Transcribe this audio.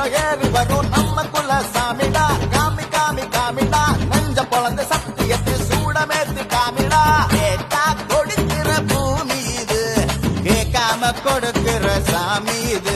மரம் ஏறி வரும் நம்ம குல சாமிடா காமி காமி காமிடா நெஞ்ச பொழந்த சத்தியத்தை சூடமேத்தி காமிடா கேட்டா கொடுக்கிற பூமி இது கேட்காம கொடுக்கிற சாமி இது.